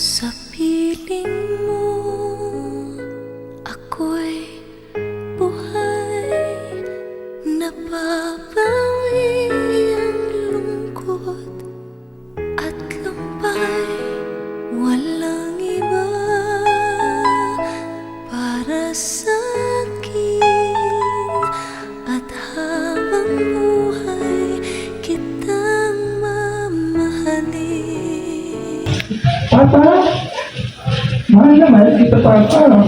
Sa piling Papa? Mahal naman, dito Papa.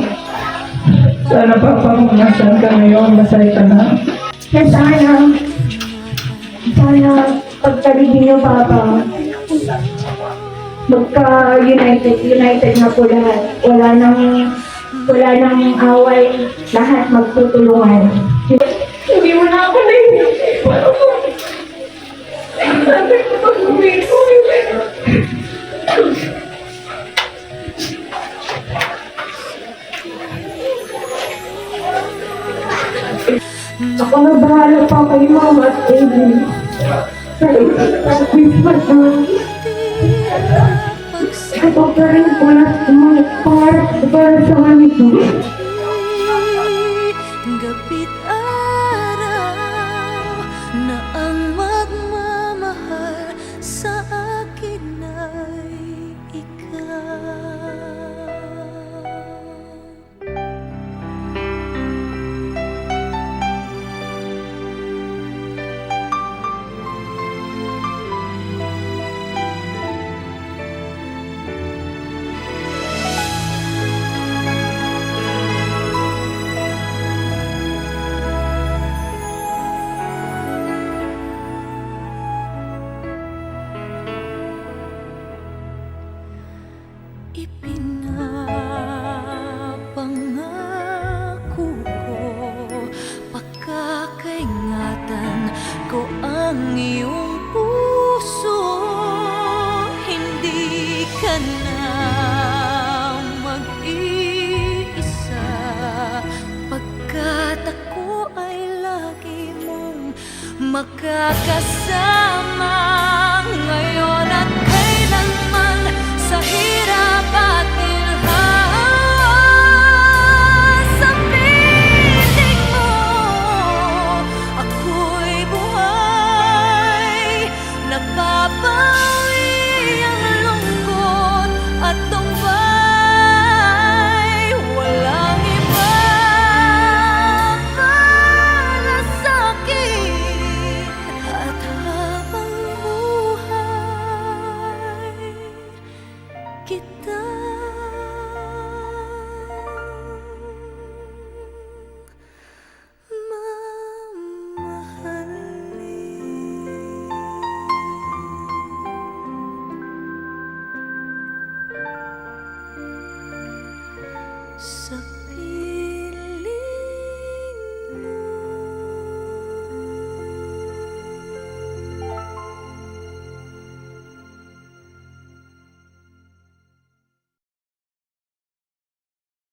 Sana Papa, kung nasaan ka ngayon, masaya ka na. Na sana, sana pagkalibin niyo, Papa, magka-united, united na po lahat. Wala nang, wala nang away, lahat magtutulungan. Hindi mo na ako Ako na bahala pa kay Mama at Baby. Sa Christmas na. Ako pa rin po na mga para sa kanito. Ipinapangako ko Pagkakaingatan ko ang iyong puso. Hindi ka na mag-iisa. Pagkat ako ay lagi mong makakasama 等妈妈喊你。